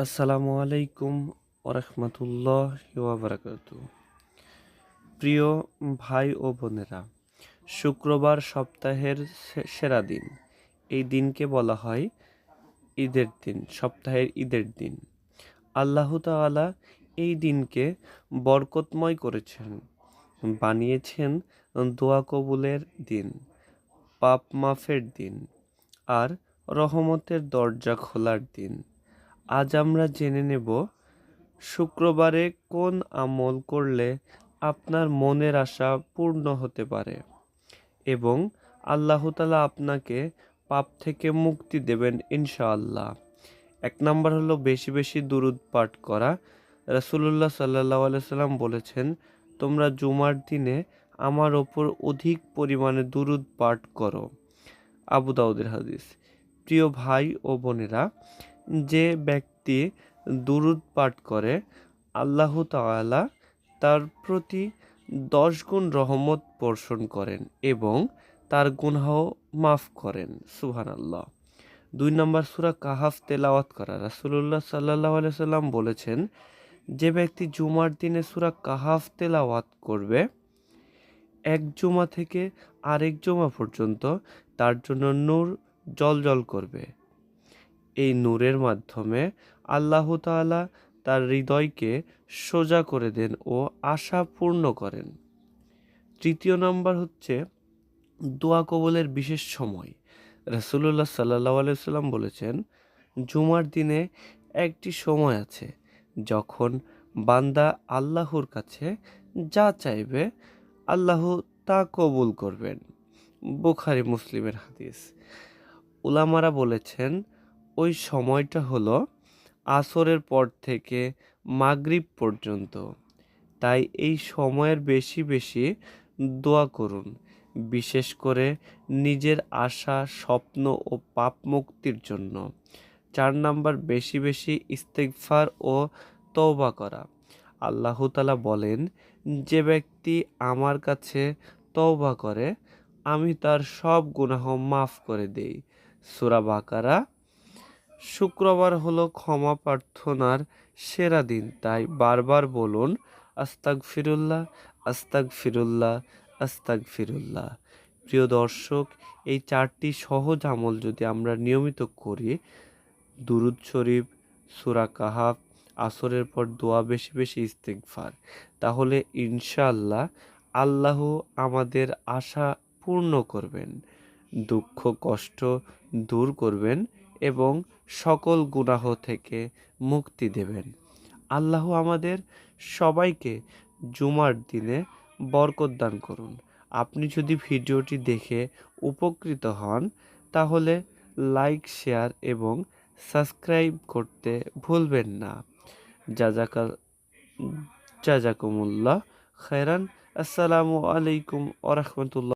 আসসালামু আলাইকুম ওরহমতুল্লাহ বারাকাত প্রিয় ভাই ও বোনেরা, শুক্রবার সপ্তাহের সেরা দিন। এই দিনকে বলা হয় ঈদের দিন, সপ্তাহের ঈদের দিন। আল্লাহ তাআলা এই দিনকে বরকতময় করেছেন, বানিয়েছেন দোয়া কবুলের দিন, পাপ মাফের দিন আর রহমতের দরজা খোলার দিন। আজ আমরা জেনে নেব শুক্রবারে কোন আমল করলে আপনার মনের আশা পূর্ণ হতে পারে এবং আল্লাহ তালা আপনাকে পাপ থেকে মুক্তি দেবেন ইনশাআল্লাহ। এক নম্বর হলো বেশি বেশি দুরুদ পাঠ করা। রাসূলুল্লাহ সাল্লাহ সাল্লাম বলেছেন, তোমরা জুমার দিনে আমার ওপর অধিক পরিমাণে দুরুদ পাঠ করো। আবু দাউদের হাদিস। প্রিয় ভাই ও বোনেরা যে ব্যক্তি দুরুদ পাঠ করে, আল্লাহ তাআলা তার প্রতি দশ গুণ রহমত বর্ষণ করেন এবং তার গুনাহ মাফ করেন। সুহান আল্লাহ দুই নম্বর সুরা কাহাফ তেলাওয়াত করা। রাসুলুল্লাহ সাল্লাহ সাল্লাম বলেছেন, যে ব্যক্তি জুমার দিনে সুরা কাহাফ তেলাওয়াত করবে, এক জুমা থেকে আরেক জুমা পর্যন্ত তার জন্য নূর জল জল করবে। এই নূরের মাধ্যমে আল্লাহ তাআলা তার হৃদয়কে সোজা করে দেন ও আশা পূর্ণ করেন। তৃতীয় নাম্বার হচ্ছে দোয়া কবলের বিশেষ সময়। রাসূলুল্লাহ সাল্লাহ আলাইসাল্লাম বলেছেন, জুমার দিনে একটি সময় আছে যখন বান্দা আল্লাহর কাছে যা চাইবে আল্লাহ তা কবুল করবেন। বুখারি, মুসলিমের হাদিস। উলামারা বলেছেন ওই সময়টা হলো আসরের পর থেকে মাগরিব পর্যন্ত। তাই এই সময়ের বেশি বেশি দোয়া করুন, বিশেষ করে নিজের আশা, স্বপ্ন ও পাপ মুক্তির জন্য। চার নাম্বার, বেশি বেশি ইস্তেগফার ও তওবা করা। আল্লাহ তালা বলেন, যে ব্যক্তি আমার কাছে তওবা করে, আমি তার সব গুনাহ মাফ করে দেই। সুরা বাকারা শুক্রবার হলো ক্ষমা প্রার্থনার সেরা দিন, তাই বারবার বলুন আস্তাক ফিরুল্লাহ আস্তাক ফিরুল্লাহ আস্তাক ফিরুল্লাহ প্রিয় দর্শক, এই চারটি সহজ আমল যদি আমরা নিয়মিত করি, দুরুদ শরীফ, সুরা কাহাফ, আসরের পর দোয়া, বেশি বেশি ইস্তেকফার তাহলে ইনশাআল্লাহ আল্লাহ আমাদের আশা পূর্ণ করবেন, দুঃখ, কষ্ট দূর করবেন এবং সকল গুনাহ থেকে মুক্তি দেবেন। আল্লাহ আমাদের সবাইকে জুমার দিনে বরকত দান করুন। আপনি যদি ভিডিওটি দেখে উপকৃত হন, তাহলে লাইক, শেয়ার এবং সাবস্ক্রাইব করতে ভুলবেন না। জাজাকা জাজাকুমুল্লাহ খায়রান। আসসালামু আলাইকুম ওরহমতুল্লাহ